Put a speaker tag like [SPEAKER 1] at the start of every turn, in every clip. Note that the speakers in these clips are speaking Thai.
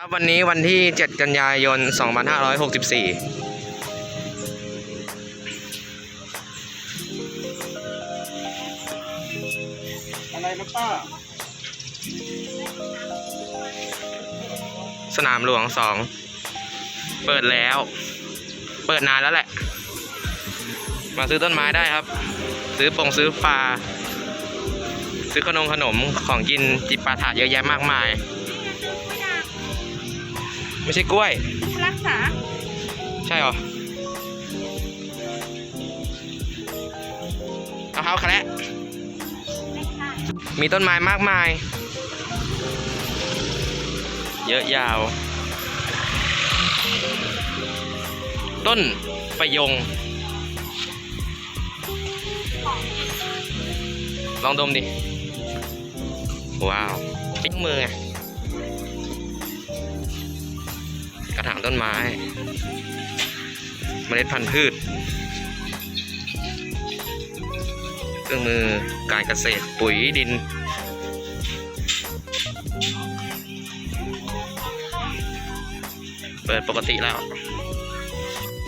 [SPEAKER 1] ครับวันนี้วันที่ 7 กันยายน 2564
[SPEAKER 2] อะไรนะป้า
[SPEAKER 1] สนามหลวง2เปิดแล้ว เปิดนานแล้วแหละ มาซื้อต้นไม้ได้ครับ ซื้อปงซื้อปลา ซื้อขนมขนมของกินจิปาถะเยอะแยะมากมาย ไม่ใช่กล้วย
[SPEAKER 3] รักษา
[SPEAKER 1] ใช่เหรอเอาเขาแคระมีต้นไม้มากมาย เยอะยาว ต้นประยง ลองดมดิ ว้าวปิ้งมือไง กระถางต้นไม้ เมล็ดพันธุ์พืช เครื่องมือการเกษตรปุ๋ยดิน เปิดปกติแล้ว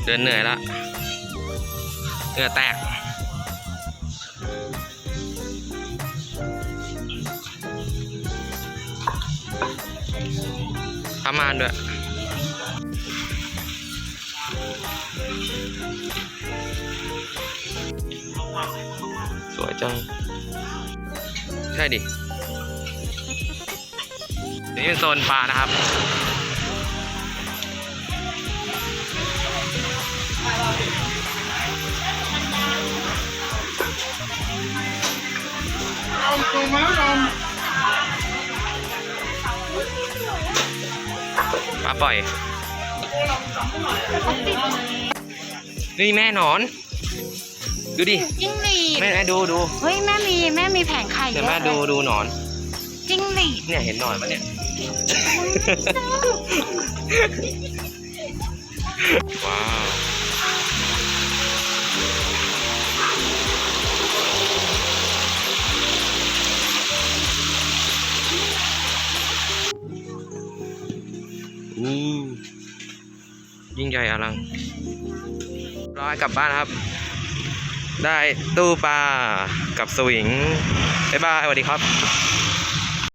[SPEAKER 1] เดินเหนื่อยแล้วเหงื่อแตกทำมานด้วย สวยจัง ใช่ดินี่เป็นโซนปลานะครับ
[SPEAKER 2] ตัวมา
[SPEAKER 1] ปลาปล่อย นี่แม่หนอน ดูดิ
[SPEAKER 3] จิ้งหรีด
[SPEAKER 1] แม่แม่ดูดู
[SPEAKER 3] เฮ้ยแม่มีแม่มีแผงไข่
[SPEAKER 1] เดี๋ยว
[SPEAKER 3] เย
[SPEAKER 1] แม่
[SPEAKER 3] อะ
[SPEAKER 1] ดู
[SPEAKER 3] เลย
[SPEAKER 1] ดูหนอน
[SPEAKER 3] จิ้งหรีด
[SPEAKER 1] เนี่ยเห็นหนอนปะเนี่ยว้าวอู้ยิ่งใหญ่อลัง ร้อยกลับบ้านครับ ได้ตู้ปลากับสวิงบ๊ายบายสวัสดีครับ